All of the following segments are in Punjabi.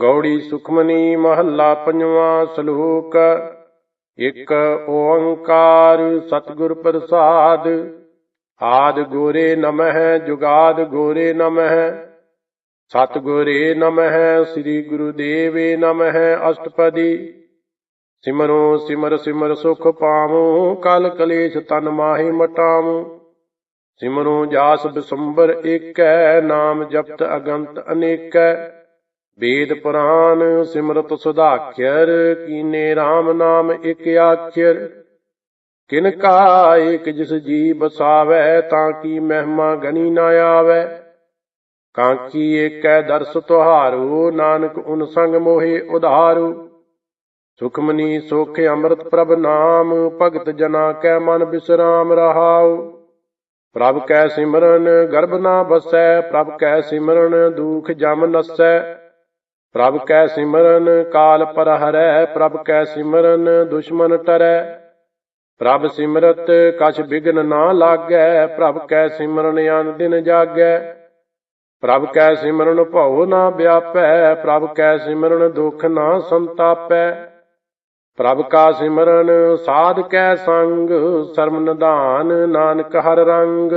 ਗੌੜੀ ਸੁਖਮਨੀ ਮਹੱਲਾ ਪੰਜਵਾਂ ਸ਼ਲੋਕ। ਇੱਕ ਓੰਕਾਰ ਸਤਿਗੁਰ ਪ੍ਰਸਾਦ। ਆਦ ਗੋਰੇ ਨਮਹਿ, ਜੁਗਾਦ ਗੋਰੇ ਨਮਹਿ। ਸਤਿਗੁਰੇ ਨਮਹਿ, ਸ੍ਰੀ ਗੁਰੂ ਦੇਵੇ ਨਮਹਿ ਅਸ਼ਟਪਦੀ। ਸਿਮਰੋ ਸਿਮਰ ਸਿਮਰ ਸੁਖ ਪਾਵੋ, ਕਲ ਕਲੇਸ਼ ਤਨ ਮਾਹੀ ਮਟਾਵੋ। ਸਿਮਰੋ ਜਾਸ ਬਿਸੰਬਰ ਏਕੈ, ਨਾਮ ਜਪਤ ਅਗੰਤ ਅਨੇਕੈ। ਵੇਦ ਪੁਰਾਨ ਸਿਮਰਤ ਸੁਧਾਖਿਰ ਕੀਨੇ RAM ਨਾਮ ਇਕ ਆਖਿਰ ਕਿਨ ਕਾ ਏਕ ਜਿਸ ਜੀ ਬਸਾਵੈ ਤਾਂ ਕੀ ਮਹਿਮਾ ਗਨੀ ਨਾ ਆਵੈ। ਕਾਂਕੀ ਏਕੈ ਦਰਸ ਤੁਹਾਰੂ, ਨਾਨਕ ਉਨ ਸੰਗ ਮੋਹਿ ਉਧਾਰੂ। ਸੁਖਮਨੀ ਸੋਖ ਅੰਮ੍ਰਿਤ ਪ੍ਰਭ ਨਾਮ, ਭਗਤ ਜਨਾ ਕੈ ਮਨ ਬਿਸਰਾਮ ਰਹਾਉ। ਪ੍ਰਭ ਕੈ ਸਿਮਰਨ, ਗਰਭ ਨਾ ਬਸੈ, ਪ੍ਰਭ ਕੈ ਸਿਮਰਨ, ਦੁਖ ਜਮ ਨਸੈ। ਪ੍ਰਭ ਕੈ ਸਿਮਰਨ, ਕਾਲ ਪਰ ਹਰੈ ਪ੍ਰਭ ਕੈ ਸਿਮਰਨ, ਦੁਸ਼ਮਨ ਟਰੈ। ਪ੍ਰਭ ਸਿਮਰਤ, ਕਛ ਬਿਗਨ ਨਾ ਲਾਗੈ, ਪ੍ਰਭ ਕੈ ਸਿਮਰਨ ਅਨ ਦਿਨ ਜਾਗੈ। ਪ੍ਰਭ ਕੈ ਸਿਮਰਨ ਭਉ ਨਾ ਵਿਆਪੈ, ਪ੍ਰਭ ਕੈ ਸਿਮਰਨ ਦੁਖ ਨਾ ਸੰਤਾਪੈ। ਪ੍ਰਭ ਕਾ ਸਿਮਰਨ ਸਾਧ ਕੈ ਸੰਗ, ਸਰਮ ਨਿਧਾਨ ਨਾਨਕ ਹਰ ਰੰਗ।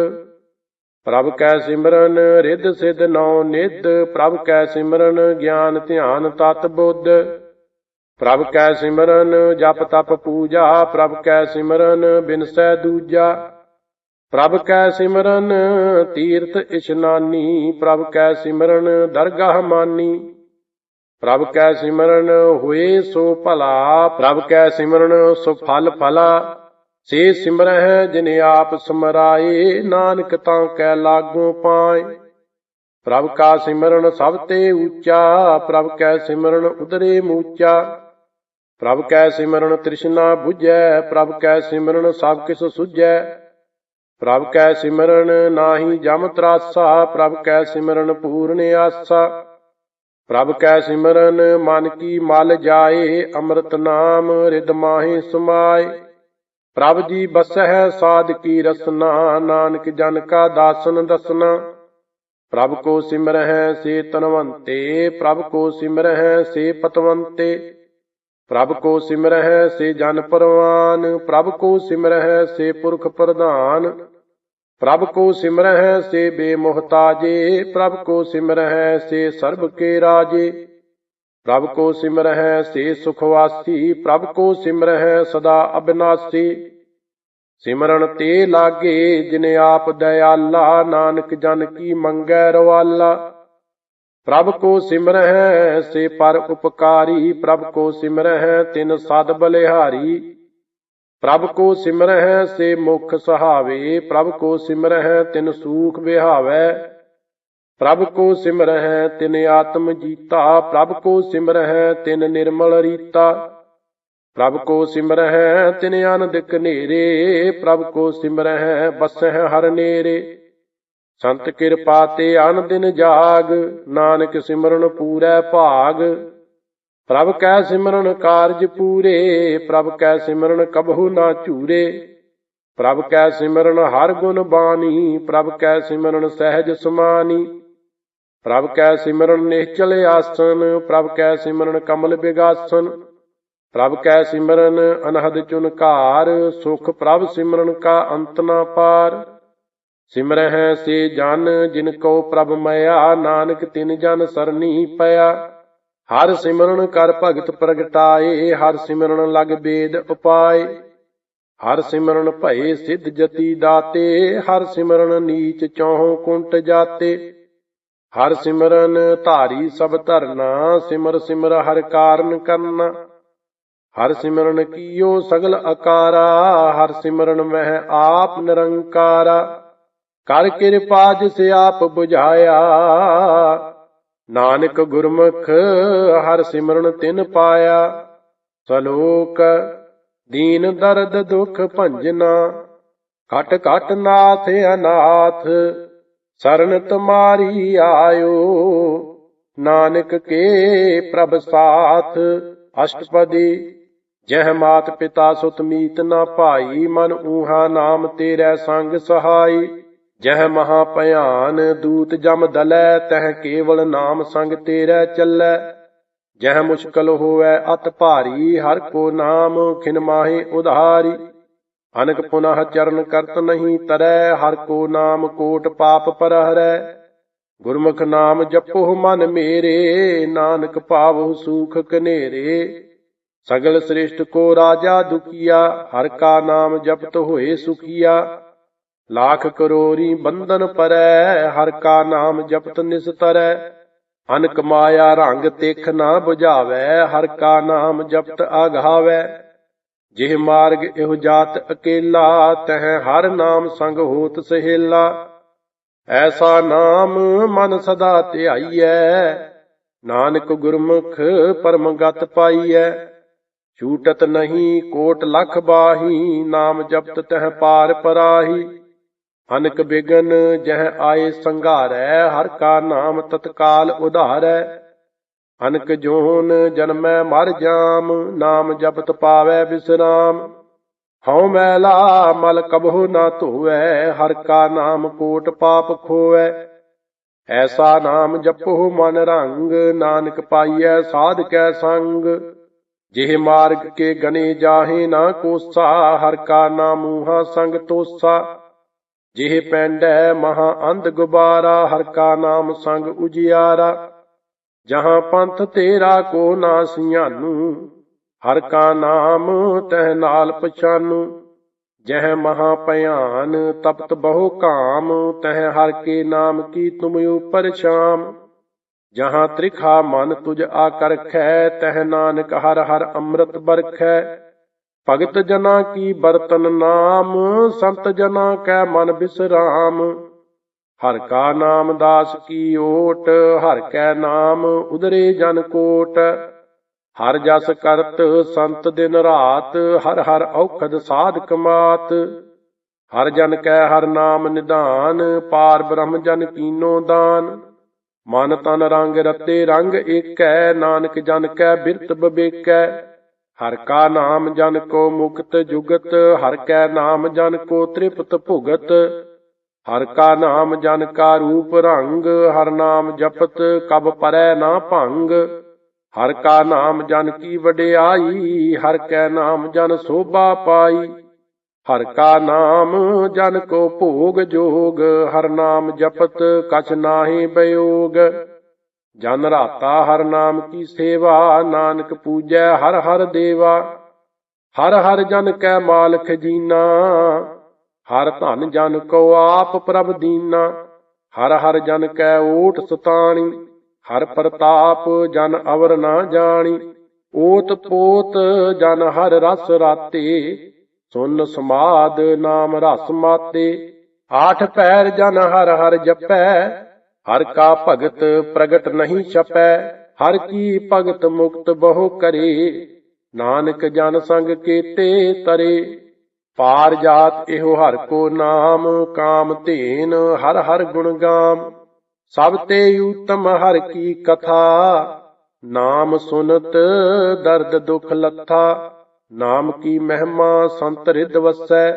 ਪ੍ਰਭ ਕੈ ਸਿਮਰਨ, ਰਿੱਧ ਸਿਧ ਨੌ ਨਿਧ, ਪ੍ਰਭ ਕੈ ਸਿਮਰਨ, ਗਿਆਨ ਧਿਆਨ ਤਤ ਬੁੱਧ। ਪ੍ਰਭ ਕੈ ਸਿਮਰਨ, ਜਪ ਤਪ ਪੂਜਾ, ਪ੍ਰਭ ਕੈ ਸਿਮਰਨ, ਬਿਨਸੈ ਦੂਜਾ। ਪ੍ਰਭ ਕੈ ਸਿਮਰਨ, ਤੀਰਥ ਇਸ਼ਨਾਨੀ, ਪ੍ਰਭ ਕੈ ਸਿਮਰਨ, ਦਰਗਾਹ ਮਾਨੀ। ਪ੍ਰਭ ਕੈ ਸਿਮਰਨ, ਹੋਏ ਸੋ ਭਲਾ, ਪ੍ਰਭ ਕੈ ਸਿਮਰਨ, ਸੋ ਫਲ ਫਲਾ। ਸੇ ਸਿਮਰਹਿ ਜਿਨ ਆਪ ਸਮਰਾਏ, ਨਾਨਕ ਤਾਂ ਕੈ ਲਾਗੂ ਪਾਏ। ਪ੍ਰਭ ਕਾ ਸਿਮਰਨ ਸਭ ਤੇ ਉੱਚਾ, ਪ੍ਰਭ ਕੈ ਸਿਮਰਨ ਉਦਰੇ ਮੂਚਾ। ਪ੍ਰਭ ਕੈ ਸਿਮਰਨ ਤ੍ਰਿਸ਼ਨਾ 부ਝੈ ਪ੍ਰਭ ਕੈ ਸਿਮਰਨ ਸਭ ਕਿਸ ਸੁਝੈ। ਪ੍ਰਭ ਕੈ ਸਿਮਰਨ ਨਾਹੀ ਜਮ ਤਰਾਸਾ, ਪ੍ਰਭ ਕੈ ਸਿਮਰਨ ਪੂਰਨ ਆਸਾ। ਪ੍ਰਭ ਕੈ ਸਿਮਰਨ ਮਨ ਕੀ ਮਲ ਜਾਏ, ਅੰਮ੍ਰਿਤ ਨਾਮ ਰਿਦ ਮਾਹੀ ਸਮਾਏ। ਪ੍ਰਭ ਜੀ ਬਸਹਿ ਸਾਧ ਕੀ ਰਸਨਾ, ਨਾਨਕ ਜਨ ਕਾ ਦਾਸਨ ਦਸਨਾ। ਪ੍ਰਭ ਕੋ ਸਿਮਰਹਿ ਸੇ ਤਨਵੰਤੇ, ਪ੍ਰਭ ਕੋ ਸਿਮਰਹਿ ਸੇ ਪਤਵੰਤੇ। ਪ੍ਰਭ ਕੋ ਸਿਮਰਹਿ ਸੇ ਜਨ ਪਰਵਾਨ, ਪ੍ਰਭ ਕੋ ਸਿਮਰਹਿ ਸੇ ਪੁਰਖ ਪ੍ਰਧਾਨ। ਪ੍ਰਭ ਕੋ ਸਿਮਰਹਿ ਸੇ ਬੇਮੁਹਤਾਜੇ, ਪ੍ਰਭ ਕੋ ਸਿਮਰਹਿ ਸੇ ਸਰਬ ਕੇ ਰਾਜੇ। ਪ੍ਰਭ ਕੋ ਸਿਮਰਹਿ ਸੇ ਸੁਖ ਵਾਸੀ ਪ੍ਰਭ ਕੋ ਸਿਮਰਹਿ ਸਦਾ ਅਬਿਨਾਸੀ। ਸਿਮਰਨ ਤੇ ਲਾਗੇ ਜਿਨ ਆਪ ਦਇਆਲਾ, ਨਾਨਕ ਜਨ ਕੀ ਮੰਗੈ ਰਵਾਲਾ। ਪ੍ਰਭ ਕੋ ਸਿਮਰਹਿ ਸੇ ਪਰ ਉਪਕਾਰੀ, ਪ੍ਰਭ ਕੋ ਸਿਮਰਹਿ ਤਿਨ ਸਦ ਬਲਿਹਾਰੀ। ਪ੍ਰਭ ਕੋ ਸਿਮਰਹਿ ਸੇ ਮੁਖ ਸਹਾਵੇ, ਪ੍ਰਭ ਕੋ ਸਿਮਰਹਿ ਤਿਨ ਸੂਖ ਵਿਹਾਵੈ। ਪ੍ਰਭ ਕੋ ਸਿਮਰਹਿ ਤਿਨ ਆਤਮ ਜੀਤਾ, ਪ੍ਰਭ ਕੋ ਸਿਮਰਹਿ ਤਿਨ ਨਿਰਮਲ ਰੀਤਾ। ਪ੍ਰਭ ਕੋ ਸਿਮਰਹਿ ਤਿਨ ਆਨੰਦ ਕਨੇਰੇ ਪ੍ਰਭ ਕੋ ਸਿਮਰਹਿ ਬਸਹਿ ਹਰ ਨੇਰੇ। ਸੰਤ ਕਿਰਪਾ ਤੇ ਅਨ ਦਿਨ ਜਾਗ, ਨਾਨਕ ਸਿਮਰਨ ਪੂਰੈ ਭਾਗ। ਪ੍ਰਭ ਕੈ ਸਿਮਰਨ ਕਾਰਜ ਪੂਰੇ, ਪ੍ਰਭ ਕੈ ਸਿਮਰਨ ਕਬਹੂ ਨਾ ਝੂਰੇ। ਪ੍ਰਭ ਕੈ ਸਿਮਰਨ ਹਰ ਗੁਣ ਬਾਣੀ, ਪ੍ਰਭ ਕੈ ਸਿਮਰਨ ਸਹਿਜ ਸਮਾਨੀ। ਪ੍ਰਭ ਕੈ ਸਿਮਰਨ ਨਿਹਚਲ ਆਸਨ, ਪ੍ਰਭ ਕੈ ਸਿਮਰਨ ਕਮਲ ਬਿਗਾਸਨ। ਪ੍ਰਭ ਕੈ ਸਿਮਰਨ ਅਨਹਦ ਚੁਨਕਾਰ ਸੁਖ ਪ੍ਰਭ ਸਿਮਰਨ ਕਾ ਅੰਤ ਨਾ ਪਾਰ। ਸਿਮਰਹਿ ਸੇ ਜਨ, ਜਿਨ ਕੋ ਪ੍ਰਭ ਮਇਆ, ਨਾਨਕ ਤਿਨ ਜਨ ਸਰਨੀ ਪਿਆ। ਹਰ ਸਿਮਰਨ ਕਰ ਭਗਤ ਪ੍ਰਗਟਾਏ, ਹਰ ਸਿਮਰਨ ਲਗ ਬੇਦ ਉਪਾਏ। ਹਰ ਸਿਮਰਨ ਭਏ ਸਿੱਧ ਜਤੀ ਦਾਤੇ, ਹਰ ਸਿਮਰਨ ਨੀਚ ਚੌਹ ਕੁੰਟ ਜਾਤੇ। ਹਰ ਸਿਮਰਨ ਧਾਰੀ ਸਭ ਧਰਨਾ, ਸਿਮਰ ਸਿਮਰ ਹਰ ਕਾਰਨ ਕਰਨਾ। ਹਰ ਸਿਮਰਨ ਕੀਓ ਸਗਲ ਅਕਾਰਾ, ਹਰ ਸਿਮਰਨ ਮਹਿ ਆਪ ਨਿਰੰਕਾਰਾ। ਕਰ ਕਿਰਪਾ ਜਿਸ ਆਪ 부ਝਾਇਆ ਨਾਨਕ ਗੁਰਮੁਖ ਹਰ ਸਿਮਰਨ ਤਿਨ ਪਾਇਆ। ਸਲੋਕ ਦੀਨ ਦਰਦ ਦੁਖ ਭੰਜਨਾ, ਘਟ ਘਟ ਨਾਥ ਅਨਾਥ, ਸਰਨ ਤੁਮਾਰੀ ਆਇਓ, ਨਾਨਕ ਕੇ ਪ੍ਰਭ ਸਾਥ, ਅਸ਼ਟਪਦੀ, ਜਹ ਮਾਤ ਪਿਤਾ ਸੁਤ ਮੀਤ ਨਾ ਭਾਈ, ਮਨ ਊਹਾ ਨਾਮ ਤੇਰੇ ਸੰਗ ਸਹਾਈ, ਜਹ ਮਹਾ ਭਿਆਨ ਦੂਤ ਜਮ ਦਲੈ, ਤਹ ਕੇਵਲ ਨਾਮ ਸੰਗ ਤੇਰੇ ਚੱਲੈ। ਜਹ ਮੁਸ਼ਕਲ ਹੋਵੇ ਅਤ ਭਾਰੀ, ਹਰ ਕੋ ਨਾਮ ਖਿਨ ਮਾਹੀ ਉਧਾਰੀ। ਅਨਕ ਪੁਨਹ ਚਰਨ ਕਰਤ ਨਹੀਂ ਤਰੈ, ਹਰ ਕੋ ਨਾਮ ਕੋਟ ਪਾਪ ਪਰ ਹਰੈ ਗੁਰਮੁਖ ਨਾਮ ਜਪੋ ਮਨ ਮੇਰੇ, ਨਾਨਕ ਭਾਵ ਸੂਖ ਕਨੇਰੇ। ਸਗਲ ਸ੍ਰਿਸ਼ਟ ਕੋ ਰਾਜਾ ਦੁਖੀਆ, ਹਰ ਕਾ ਨਾਮ ਜਪਤ ਹੋਏ ਸੁਖੀਆ। ਲੱਖ ਕਰੋਰੀ ਬੰਧਨ ਪਰੈ, ਹਰ ਕਾ ਨਾਮ ਜਪਤ ਨਿਸਤਰੈ। ਅਨਕ ਮਾਇਆ ਰੰਗ ਤਿਖ ਨਾ 부ਝਾਵੈ ਹਰ ਕਾ ਨਾਮ ਜਪਤ ਆਘਾਵੈ ਜਿਹ ਮਾਰਗ ਇਹੋ ਜਾਤ ਅਕੇਲਾ, ਤਹ ਹਰ ਨਾਮ ਸੰਗ ਹੋਤ ਸਹੇਲਾ। ਐਸਾ ਨਾਮ ਮਨ ਸਦਾ ਧਿਆਈਐ, ਨਾਨਕ ਗੁਰਮੁਖ ਪਰਮ ਗਤ ਪਾਈਐ। ਛੂਟਤ ਨਹੀਂ ਕੋਟ ਲਖ ਬਾਹੀ, ਨਾਮ ਜਪਤ ਤਹ ਪਾਰ ਪਰਾਹੀ। ਅਨਕ ਬਿਗਨ ਜਹ ਆਏ ਸੰਘਾਰੈ, ਹਰ ਕਾ ਨਾਮ ਤਤਕਾਲ ਉਧਾਰੈ। ਅਨਕ ਜੋਨ ਜਨਮੈ ਮਰ ਜਾਮ, ਨਾਮ ਜਪਤ ਪਾਵੈ ਬਿਸਰਾਮ। ਹਉ ਮੈਲਾ ਮਲ ਕਬਹੁ ਨਾ ਧੋਵੈ, ਹਰ ਕਾ ਨਾਮ ਕੋਟ ਪਾਪ ਖੋਵੈ। ਐਸਾ ਨਾਮ ਜਪੋ ਮਨ ਰੰਗ, ਨਾਨਕ ਪਾਈਐ ਸਾਧ ਕੈ ਸੰਗ। ਜਿਹ ਮਾਰਗ ਕੇ ਗਨੇ ਜਾਹੇ ਨਾ ਕੋਸਾ, ਹਰ ਕਾ ਨਾਮੂਹਾ ਸੰਗ ਤੋਸਾ। ਜਿਹ ਪੈਂਡੈ ਮਹਾ ਅੰਧ ਗੁਬਾਰਾ, ਹਰ ਕਾ ਨਾਮ ਸੰਗ ਉਜਿਆਰਾ। ਜਹਾਂ ਪੰਥ ਤੇਰਾ ਕੋ ਨਾ ਸਿਆਨੂ, ਹਰ ਕਾ ਨਾਮ ਤਹ ਨਾਲ ਪਛਾਨੂ। ਜਹ ਮਹਾ ਭਿਆਨ ਤਪਤ ਬਹੁ ਕਾਮ, ਤਹਿ ਹਰ ਕੇ ਨਾਮ ਕੀ ਤੁਮ ਉਪਰ ਸ਼ਾਮ। ਜਹਾਂ ਤ੍ਰਿਖਾ ਮਨ ਤੁਜ ਆਕਰਖੈ, ਤਹਿ ਨਾਨਕ ਹਰ ਹਰ ਅੰਮ੍ਰਿਤ ਬਰਖੈ। ਭਗਤ ਜਨਾ ਕੀ ਬਰਤਨ ਨਾਮ, ਸੰਤ ਜਨਾ ਕੈ ਮਨ ਬਿਸਰਾਮ। ਹਰ ਕਾ ਨਾਮ ਦਾਸ ਕੀ ਓਟ, ਹਰ ਕੈ ਨਾਮ ਉਦਰੇ ਜਨ ਕੋਟ। ਹਰ ਜਸ ਕਰਤ ਸੰਤ ਦਿਨ ਰਾਤ, ਹਰ ਹਰ ਔਖਦ ਸਾਧ ਕਮਾਤ ਹਰ ਜਨ ਕੈ ਹਰ ਨਾਮ ਨਿਧਾਨ, ਪਾਰ ਬ੍ਰਹਮ ਜਨ ਕੀਨੋ ਦਾਨ। ਮਨ ਤਨ ਰੰਗ ਰਤੇ ਰੰਗ ਏਕੈ, ਨਾਨਕ ਜਨ ਕੈ ਬਿਰਤ ਬਵੇਕੈ। ਹਰ ਕਾ ਨਾਮ ਜਨ ਕੋ ਮੁਕਤ ਜੁਗਤ, ਹਰ ਕੈ ਨਾਮ ਜਨ ਕੋ ਤ੍ਰਿਪਤ ਭੁਗਤ। ਹਰ ਕਾ ਨਾਮ ਜਨ ਕਾ ਰੂਪ ਰੰਗ, ਹਰ ਨਾਮ ਜਪਤ ਕਬ ਪਰੈ ਨਾ ਭੰਗ। ਹਰ ਕਾ ਨਾਮ ਜਨ ਕੀ ਵਡਿਆਈ, ਹਰ ਕੈ ਨਾਮ ਜਨ ਸੋਭਾ ਪਾਈ। ਹਰ ਕਾ ਨਾਮ ਜਨ ਕੋ ਭੋਗ ਜੋਗ, ਹਰ ਨਾਮ ਜਪਤ ਕਛ ਨਾਹੀ ਬਿਯੋਗ ਜਨ ਰਾਤਾ ਹਰ ਨਾਮ ਕੀ ਸੇਵਾ, ਨਾਨਕ ਪੂਜੈ ਹਰ ਹਰ ਦੇਵਾ। ਹਰ ਹਰ ਜਨ ਕੈ ਮਾਲ ਜੀਨਾ, ਹਰ ਧਨ ਜਨ ਕੋ ਆਪ ਪ੍ਰਭ ਦੀਨਾ। ਹਰ ਹਰ ਜਨ ਕੈ ਓਟ ਸਤਾਣੀ, ਹਰ ਪ੍ਰਤਾਪ ਜਨ ਅਵਰ ਨਾ ਜਾਣੀ। ਓਤ ਪੋਤ ਜਨ ਹਰ ਰਸ ਰਾਤੇ, ਸੁਨ ਸਮਾਦ ਨਾਮ ਰਸ ਮਾਤੇ। ਆਠ ਪੈਰ ਜਨ ਹਰ ਹਰ ਜਪੈ ਹਰ ਕਾ ਭਗਤ ਪ੍ਰਗਟ ਨਹੀਂ ਛਪੈ, ਹਰ ਕੀ ਭਗਤ ਮੁਕਤ ਬਹੁ ਕਰੇ। ਨਾਨਕ ਜਨ ਸੰਗ ਕੀਤੇ ਤਰੇ, ਪਾਰ ਜਾਤ ਇਹੋ ਹਰ ਕੋ ਨਾਮ, ਕਾਮ ਧੇਨ ਹਰ ਹਰ ਗੁਣ ਗਾਮ। ਸਭ ਤੇ ਊਤਮ ਹਰ ਕੀ ਕਥਾ, ਨਾਮ ਸੁਨਤ ਦਰਦ ਦੁਖ ਲੱਥਾ। ਨਾਮ ਕੀ ਮਹਿਮਾ ਸੰਤ ਰਿਦ ਵਸੈ,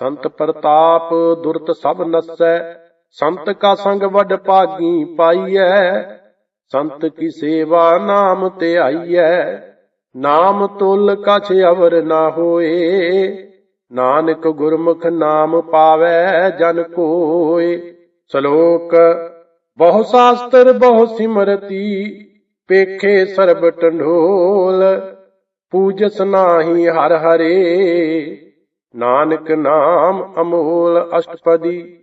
ਸੰਤ ਪ੍ਰਤਾਪ ਦੁਰਤ ਸਭ ਨਸੈ। ਸੰਤ ਕਾ ਸੰਗ ਵੱਡ ਭਾਗੀ ਪਾਈਐ, ਸੰਤ ਕੀ ਸੇਵਾ ਨਾਮ ਤੇ ਆਈਐ, ਨਾਮ ਤੁਲ ਕਛ ਅਵਰ ਨਾ ਹੋਏ, ਨਾਨਕ ਗੁਰਮੁਖ ਨਾਮ ਪਾਵੈ ਜਨ ਕੋਏ। ਸ਼ਲੋਕ, ਬਹੁ ਸਾਸਤਰ ਬਹੁ ਸਿਮਰਤੀ, ਪੇਖੇ ਸਰਬ ਟੰਡੋਲ ਪੂਜਸ ਨਾਹੀ ਹਰ ਹਰੇ। ਨਾਨਕ ਨਾਮ ਅਮੋਲ ਅਸ਼ਟਪਦੀ।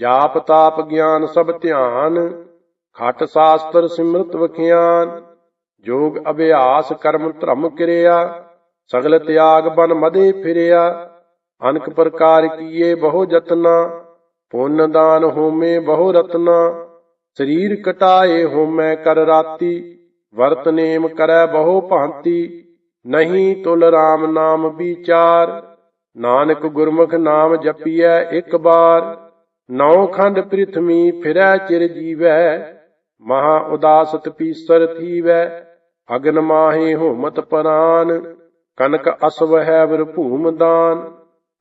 ਜਾਪ ਤਾਪ ਗਿਆਨ ਸਭ ਧਿਆਨ, ਖਟ ਸਾਸਤਰ ਸਿਮਰਤ ਵਖਿਆਨ, ਜੋਗ ਅਭਿਆਸ ਕਰਮ ਧਰਮ ਕਿਰਿਆ, ਸਗਲ ਤਿਆਗ ਬਨ ਮਦੇ ਫਿਰਿਆ, ਅਨਕ ਪ੍ਰਕਾਰ ਕੀਏ ਬਹੁ ਜਤਨਾ, ਪੁੰਨ ਦਾਨ ਹੋਮੇ ਬਹੁ ਰਤਨਾ, ਸਰੀਰ ਕਟਾਏ ਹੋਮੈ ਕਰ ਰਾਤੀ, ਵਰਤ ਨੇਮ ਕਰੈ ਬਹੁ ਭਾਂਤੀ, ਨਹੀਂ ਤੁਲ RAM ਨਾਮ ਵਿਚਾਰ, ਨਾਨਕ ਗੁਰਮੁਖ ਨਾਮ ਜਪੀਐ ਇੱਕ ਬਾਰ। ਨੌ ਖੰਡ ਪ੍ਰਿਥਵੀ ਫਿਰੈ ਚਿਰ ਜੀਵੈ, ਮਹਾ ਉਦਾਸ ਤਪੀਸਰ ਥੀਵੈ, ਅਗਨ ਮਾਹੇ ਹੋਮਤ ਪਰਾਨ, ਕਨਕ ਅਸਵ ਹੈ ਵਿਰ ਭੂਮ ਦਾਨ,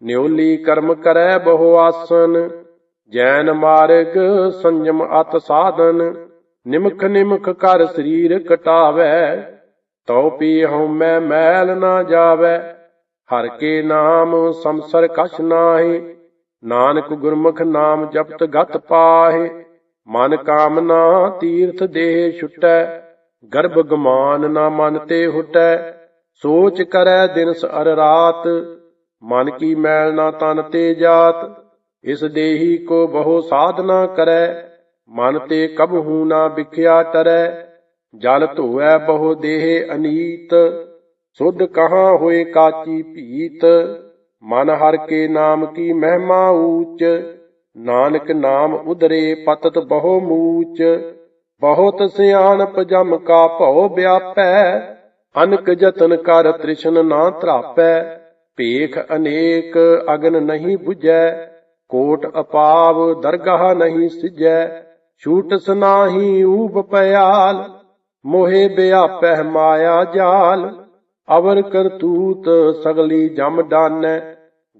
ਨਿਉਲੀ ਕਰਮ ਕਰੈ ਬਹੁ ਆਸਨ, ਜੈਨ ਮਾਰਗ ਸੰਜਮ ਅਤ ਸਾਧਨ, ਨਿਮਖ ਨਿਮਖ ਕਰ ਸਰੀਰ ਕਟਾਵੇ, ਤਉ ਪੀ ਹਉਮੈ ਮੈਲ ਨਾ ਜਾਵੇ, ਹਰ ਕੇ ਨਾਮ ਸੰਸਰ ਕਛ ਨਾਹੀ ਨਾਨਕ ਗੁਰਮੁਖ ਨਾਮ ਜਪਤ ਗਤ ਪਾਹੇ, ਮਨ ਕਾਮਨਾ ਤੀਰਥ ਦੇਹ ਛੁਟੈ, ਗਰਭ ਗਮਾਨ ਨਾ ਮਨ ਤੇ ਹੁਟੈ, ਸੋਚ ਕਰੈ ਦਿਨਸ ਅਰ ਰਾਤ, ਮਨ ਕੀ ਮੈਲ ਨਾ ਤਨ ਤੇ ਜਾਤ, ਇਸ ਦੇਹੀ ਕੋ ਬਹੁ ਸਾਧਨਾ ਕਰੈ, ਮਨ ਤੇ ਕਬਹੂ ਨਾ ਵਿਖਿਆ ਟਰੈ, ਜਲ ਧੋਐ ਬਹੁ ਦੇਹ ਅਨੀਤ, ਸੁਧ ਕਹਾਂ ਹੋਏ ਕਾਚੀ ਭੀਤ ਮਨ ਹਰ ਕੇ ਨਾਮ ਕੀ ਮਹਿਮਾ ਊਚ, ਨਾਨਕ ਨਾਮ ਉਧਰੇ ਪਤਤ ਬਹੁ ਮੂਚ। ਬਹੁਤ ਸਿਆਣਪ ਜਮ ਕਾ ਭਉ ਵਿਆਪੈ, ਅਨਕ ਜਤਨ ਕਰ ਤ੍ਰਿਸ਼ਨ ਨਾ ਧਰਾਪੈ। ਭੇਖ ਅਨੇਕ ਅਗਨ ਨਹੀਂ 부ਜੈ ਕੋਟ ਅਪਾਵ ਦਰਗਾਹ ਨਹੀਂ ਸਿਜੈ ਛੂਟ ਨਾਹੀ ਊਬ ਪਿਆਲ ਮੋਹਿ ਵਿਆਪੈ ਮਾਇਆ ਜਾਲ। ਅਵਰ ਕਰਤੂਤ ਸਗਲੀ ਜਮ ਡਾਨੈ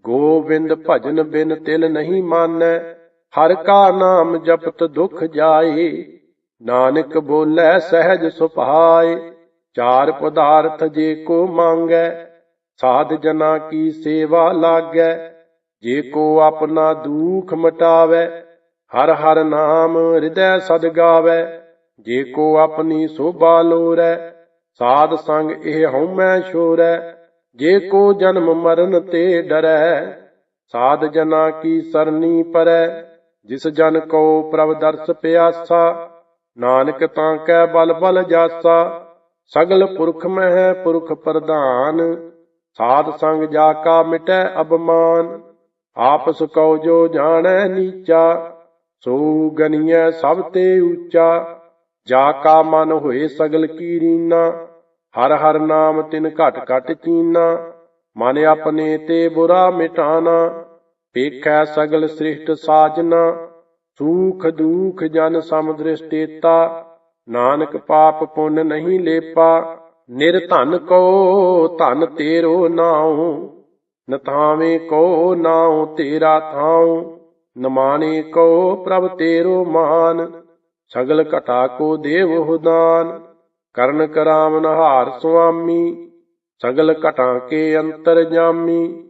ਗੋਬਿੰਦ ਭਜਨ ਬਿਨ ਤਿਲ ਨਹੀਂ ਮਾਨੈ, ਹਰ ਕਾ ਨਾਮ ਜਪਤ ਦੁਖ ਜਾਏ। ਨਾਨਕ ਬੋਲੇ ਸਹਿਜ ਸੁਭਾਏ, ਚਾਰ ਪਦਾਰਥ ਜੇ ਕੋ ਮੰਗੈ, ਸਾਧ ਜਨਾ ਕੀ ਸੇਵਾ ਲਾਗੈ। ਜੇ ਕੋ ਆਪਣਾ ਦੁਖ ਮਟਾਵੇ, ਹਰ ਹਰ ਨਾਮ ਹਿਰਦੈ ਸਦ ਗਾਵੇ। ਜੇ ਕੋ ਆਪਣੀ ਸੋਭਾ ਲੋਰੈ, ਸਾਧ ਸੰਗ ਇਹ ਹਉਮੈ ਛੋਰੈ। ਜੇ ਕੋ ਜਨਮ ਮਰਨ ਤੇ ਡਰੈ, ਸਾਧ ਜਨਾ ਕੀ ਸਰਨੀ ਪਰੈ, ਜਿਸ ਜਨ ਕੋ ਪ੍ਰਭ ਦਰਸ ਪਿਆਸਾ, ਨਾਨਕ ਤਾਂ ਕੈ ਬਲ ਬਲ ਜਾਸਾ, ਸਗਲ ਪੁਰਖ ਮਹਿ ਪੁਰਖ ਪ੍ਰਧਾਨ, ਸਾਧ ਸੰਗ ਜਾ ਕਾ ਮਿਟੈ ਅਬਮਾਨ ਆਪਸ ਕਉ ਜੋ ਜਾਣੈ ਨੀਚਾ, ਸੋ ਗਨੀਐ ਸਭ ਤੇ ਉੱਚਾ, ਜਾ ਕਾ ਮਨ ਹੋਏ ਸਗਲ ਕੀ ਰੀਨਾ ਹਰ ਹਰ ਨਾਮ ਤਿਨ ਘਟ ਘਟ ਚੀਨਾ, ਮਨ ਆਪਣੇ ਤੇ ਬੁਰਾ ਮਿਟਾਨਾ ਪੇਖੈ ਸਗਲ ਸ੍ਰਿਸ਼ਟ ਸਾਜਨਾ, ਸੂਖ ਦੁਖ ਜਨ ਸਮਦ੍ਰਿਸ਼ਟੇਤਾ ਨਾਨਕ ਪਾਪ ਪੁੰਨ ਨਹੀਂ ਲੇਪਾ ਨਿਰਧਨ ਕੋ ਧਨ ਤੇਰੋ ਨਾਉ ਨਥਾਵੇਂ ਕੋ ਨਾਉ ਤੇਰਾ ਥਾਉ ਨਮਾਣੇ ਕੋ ਪ੍ਰਭ ਤੇਰੋ ਮਾਨ, ਸਗਲ ਘਟਾ ਕੋ ਦੇਵ ਹੁਦਾਨ ਕਰਨ ਕਰਾਮ ਨਹਾਰ ਸੁਆਮੀ, ਸਗਲ ਘਟਾਂ ਕੇ ਅੰਤਰ ਜਾਮੀ।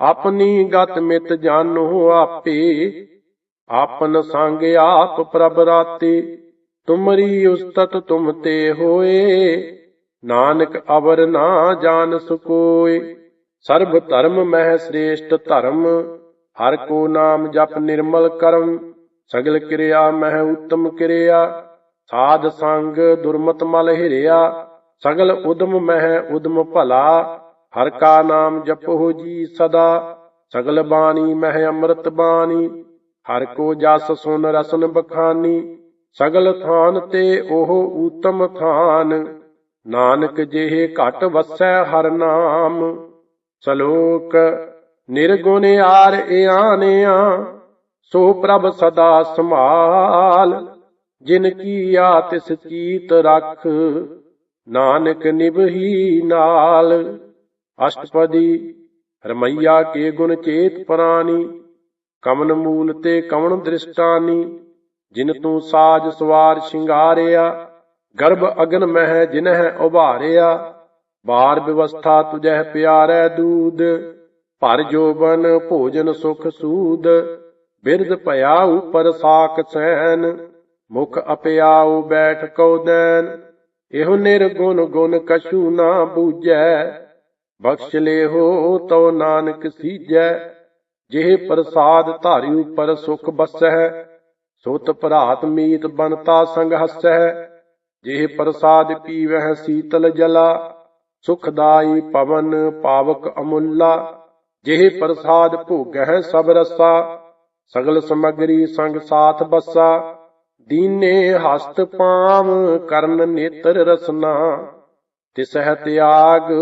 ਆਪਣੀ ਗਤ ਮਿਤ ਜਾਣੋ ਆਪੇ, ਆਪਨ ਸੰਗ ਆਪ ਪ੍ਰਭ ਰਾਤੇ। ਤੁਮਰੀ ਉਸਤਤ ਤੁਮ ਤੇ ਹੋਏ, ਨਾਨਕ ਅਵਰ ਨਾ ਜਾਣ ਸੁਕੋਏ। ਸਰਬ ਧਰਮ ਮਹਿ ਸ੍ਰੇਸ਼ਟ ਧਰਮ, ਹਰ ਕੋ ਨਾਮ ਜਪ ਨਿਰਮਲ ਕਰਮ। ਸਗਲ ਕਿਰਿਆ ਮਹਿ ਉਤਮ ਕਿਰਿਆ ਸਾਧ ਸੰਗ ਦੁਰਮਤ ਮਲ ਹਿਰਿਆ, ਸਗਲ ਉਦਮ ਮਹਿ ਉਦਮ ਭਲਾ, ਹਰ ਕਾ ਨਾਮ ਜਪੋ ਜੀ ਸਦਾ, ਸਗਲ ਬਾਣੀ ਮਹਿ ਅੰਮ੍ਰਿਤ ਬਾਣੀ, ਹਰ ਕੋ ਜਸ ਸੁਨ ਰਸਨ ਬਖਾਨੀ, ਸਗਲ ਥਾਨ ਤੇ ਉਹ ਊਤਮ ਥਾਨ, ਨਾਨਕ ਜਿਹੇ ਘਟ ਵਸੈ ਹਰ ਨਾਮ, ਸਲੋਕ, ਨਿਰਗੁਣ ਆਰ ਇਆਨਿਆ, ਸੋ ਪ੍ਰਭ ਸਦਾ ਸੰਭਾਲ। ਜਿਨ ਕੀਆ ਤਿਸ ਚੀਤ ਰਖ, ਨਾਨਕ ਨਿਭਹੀ ਨਾਲ। ਅਸ਼ਟਪਦੀ, ਰਮਈਆ ਕੇ ਗੁਣ ਚੇਤ ਪ੍ਰਾਨੀ, ਕਮਨ ਮੂਲ ਤੇ ਕਵਣ ਦ੍ਰਿਸ਼ਟਾਨੀ, ਜਿਨ ਤੂੰ ਸਾਜ ਸਵਾਰ ਸ਼ਿੰਗਾਰਿਆ, ਗਰਭ ਅਗਨ ਮਹਿ ਜਿਨਹਿ ਉਭਾਰਿਆ। ਬਾਰ ਵਿਵਸਥਾ ਤੁਜਹਿ ਪਿਆਰੈ ਦੂਦ, ਭਰ ਜੋਬਨ ਭੋਜਨ ਸੁਖ ਸੂਦ, ਬਿਰਧ ਭਇਆ ਉਪਰ ਸਾਕ ਸੈਨ। ਮੁਖ ਅਪਿਆਉ ਬੈਠ ਕਉ ਦੈਨ, ਇਹੋ ਨਿਰਗੁਣ ਗੁਣ ਕਛੂ ਨਾ ਬੂਝੈ। ਬਖਸ਼ ਲੇਹੋ ਤੋ ਨਾਨਕ ਸੀਜੈ, ਜਿਹ ਪ੍ਰਸਾਦ ਧਾਰੀ ਉਪਰ ਸੁਖ ਬਸੈ ਸੁਤ ਭਰਾਤ ਮੀਤ ਬਨਤਾ ਸੰਗ ਹਸੈ ਜਿਹ ਪ੍ਰਸਾਦ ਪੀਵਹਿ ਸੀਤਲ ਜਲਾ ਸੁਖਦਾਈ ਪਵਨ ਪਾਵਕ ਅਮੁੱਲਾ। ਜਿਹ ਪ੍ਰਸਾਦ ਭੋਗਹਿ ਸਭ ਰਸਾ, ਸਗਲ ਸਮਗਰੀ ਸੰਗ ਸਾਥ ਬਸਾ। ਦੀਨੇ ਹਸਤ ਪਾਮ ਕਰਨ ਨੇਤਰ ਰਸਨਾ, ਤਿਸਹਿ ਤਿਆਗ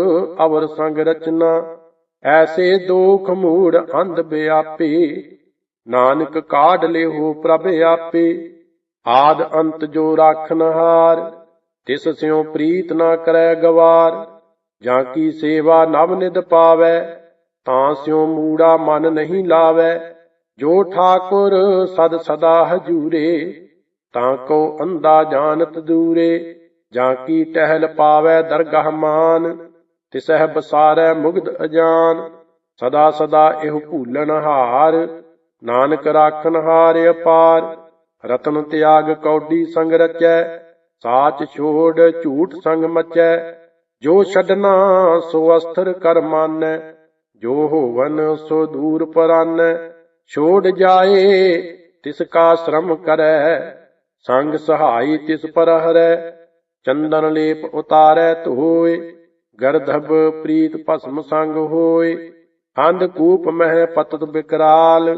ਅਵਰ ਸੰਗ ਰਚਨਾ, ਐਸੇ ਦੋਖ ਮੂੜ ਅੰਧ ਬਿਆਪੇ, ਨਾਨਕ ਕਾਢ ਲਿਓ ਪ੍ਰਭ ਆਪੇ, ਆਦ ਅੰਤ ਜੋ ਰਾਖਨ ਹਾਰ ਤਿਸ ਸਿਉ ਪ੍ਰੀਤ ਨਾ ਕਰੈ ਗਵਾਰ, ਜਾਂ ਕੀ ਸੇਵਾ ਨਵ ਨਿਦ ਪਾਵੈ, ਤਾਂ ਸਿਉ ਮੂੜਾ ਮਨ ਨਹੀਂ ਲਾਵੈ, ਜੋ ਠਾਕੁਰ ਸਦ ਸਦਾ ਹਜੂਰੇ ਤਾਂ ਕੋ ਅੰਦਾ ਜਾਣਤ ਦੂਰੇ, ਜਾਂ ਕੀ ਟਹਿਲ ਪਾਵੈ ਦਰਗਾਹ ਮਾਨ? ਤਿਸਹਿ ਬਸਾਰੈ ਮੁਗਧ ਅਜਾਨ, ਸਦਾ ਸਦਾ ਇਹ ਭੂਲਣ ਹਾਰ। ਨਾਨਕ ਰਾਖਨ ਹਾਰ ਅਪਾਰ, ਰਤਨ ਤਿਆਗ ਕੌਡੀ ਸੰਗ ਰਚੈ, ਸਾਚ ਛੋੜ ਝੂਠ ਸੰਗ ਮਚੈ। ਜੋ ਛੱਡਨਾ ਸੋ ਅਸਥਰ ਕਰ ਮਾਨੈ, ਜੋ ਹੋਵਨ ਸੋ ਦੂਰ ਪਰਾਨੈ। ਛੋੜ ਜਾਏ, ਤਿਸ ਕਾ ਸ਼ਰਮ ਕਰੈ। ਸੰਗ ਸਹਾਈ ਤਿਸ ਪਰ ਹਰੈ ਚੰਦਨ ਲੇਪ ਉਤਾਰੈ ਧੋਏ ਗਰਧਬ ਪ੍ਰੀਤ ਭਸਮ ਸੰਗ ਹੋਏ। ਅੰਧ ਕੂਪ ਮਹਿ ਪਤਤ ਬਿਕਰਾਲ,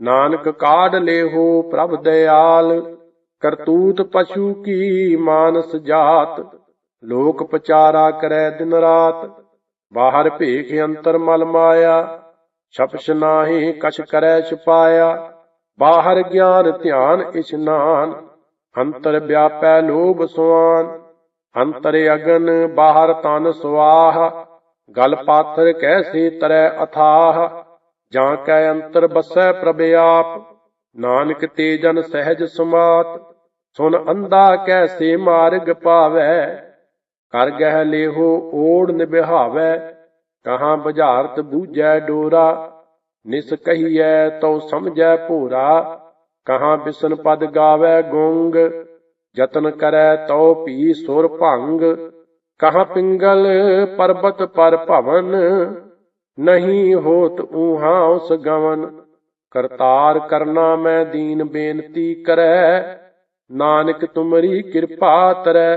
ਨਾਨਕ ਕਾਢ ਲੇਹੋ ਪ੍ਰਭ ਦਇਆਲ। ਕਰਤੂਤ ਪਸ਼ੂ ਕੀ ਮਾਨਸ ਜਾਤ, ਲੋਕ ਪਚਾਰਾ ਕਰੈ ਦਿਨ ਰਾਤ। ਬਾਹਰ ਭੇਖ ਅੰਤਰ ਮਲ ਮਾਇਆ, ਛਪਛ ਨਾਹੀ ਕਛ ਕਰੈ ਛਪਾਇਆ। ਬਾਹਰ ਗਿਆਨ ਧਿਆਨ ਇਸ਼ਨਾਨ ਅੰਤਰ ਵਿਆਪੈ ਲੋਭ ਸੁਆਨ, ਅੰਤਰ ਅਗਨ ਬਾਹਰ ਤਨ ਸੁਆਹ, ਗਲ ਪਾਥਰ ਕੈਸੇ ਤਰੈ ਅਥਾਹ, ਜਾਂ ਕੈ ਅੰਤਰ ਬਸੈ ਪ੍ਰਭ ਆਪ, ਨਾਨਕ ਤੇ ਜਨ ਸਹਿਜ ਸੁਮਾਤ, ਸੁਨ ਅੰਧਾ ਕੈਸੇ ਮਾਰਗ ਪਾਵੈ, ਕਰ ਗਹਿ ਲੇਹੋ ਓੜ ਨਿਭਾਵੈ, ਕਹਾਂ ਬੁਝਾਰਤ ਬੂਝੈ ਡੋਰਾ, ਨਿਸ ਕਹੀਐ ਤਉ ਸਮਝੈ ਭੋਰਾ ਕਹਾਂ ਬਿਸਨ ਪਦ ਗਾਵੈ ਗੁੰਗ ਯਤਨ ਕਰੈ ਤਉ ਭੀ ਸੁਰ ਭੰਗ। ਕਹਾਂ ਪਿੰਗਲ ਪਰਬਤ ਪਰ ਭਵਨ, ਨਹੀਂ ਹੋਤ ਊਹਾਂ ਉਸ ਗਵਨ। ਕਰਤਾਰ ਕਰਨਾ ਮੈਂ ਦੀਨ ਬੇਨਤੀ ਕਰੈ, ਨਾਨਕ ਤੁਮਰੀ ਕਿਰਪਾ ਤਰੈ।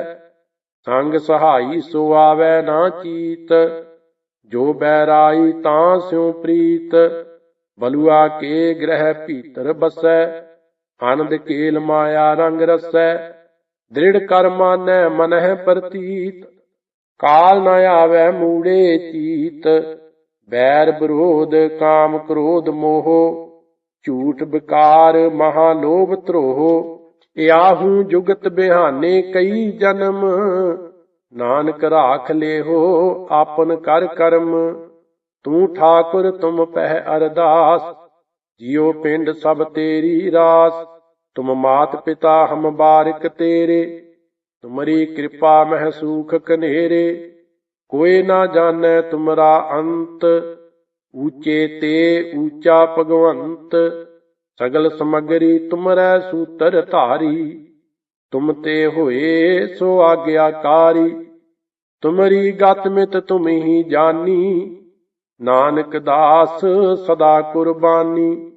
ਸੰਗ ਸਹਾਈ ਸੋ ਆਵੈ ਨਾ ਚੀਤ, ਜੋ ਬੈਰਾਈ ਤਾਂ ਸਿਉ ਪ੍ਰੀਤ। ਬਲੁਆ ਕੇ ਗ੍ਰਹਿ ਭੀਤਰ ਬਸੈ ਆਨੰਦ ਕੇਲ ਮਾਇਆ ਰੰਗ ਰਸੈ, ਦ੍ਰਿੜ ਕਰ ਮਾਨੈ ਮਨਹਿ ਪ੍ਰਤੀਤ। ਕਾਲ ਨ ਆਵੈ ਮੂੜੇ ਚੀਤ, ਬੈਰ ਵਿਰੋਧ ਕਾਮ ਕ੍ਰੋਧ ਮੋਹ। ਝੂਠ ਵਿਕਾਰ ਮਹਾ ਲੋਭ ਧਰੋਹ, ਇਆਹੂ ਜੁਗਤ ਬਿਹਾਨੇ ਕਈ ਜਨਮ। ਨਾਨਕ ਰਾਖ ਲੇਹੋ ਆਪਨ ਕਰ ਕਰਮ, ਤੂੰ ਠਾਕੁਰ ਤੁਮ ਪਹਿ ਅਰਦਾਸ। ਜਿਉ ਪਿੰਡ ਸਭ ਤੇਰੀ ਰਾਸ, ਤੁਮ ਮਾਤ ਪਿਤਾ ਹਮ ਬਾਰਿਕ ਤੇਰੇ, ਤੁਮਰੀ ਕਿਰਪਾ ਮਹਿ ਸੂਖ ਕਨੇਰੇ। ਕੋਈ ਨਾ ਜਾਣੈ ਤੁਮਰਾ ਅੰਤ, ਊਚੇ ਤੇ ਊਚਾ ਭਗਵੰਤ, ਸਗਲ ਸਮਗਰੀ ਤੁਮਰੈ ਸੂਤਰ ਧਾਰੀ। ਤੁਮ ਤੇ ਹੋਏ ਸੋ ਆਗਿਆਕਾਰੀ, ਤੁਮਰੀ ਗਤ ਮਿਤ ਤੁਮ ਹੀ ਜਾਨੀ। ਨਾਨਕ ਦਾਸ ਸਦਾ ਕੁਰਬਾਨੀ।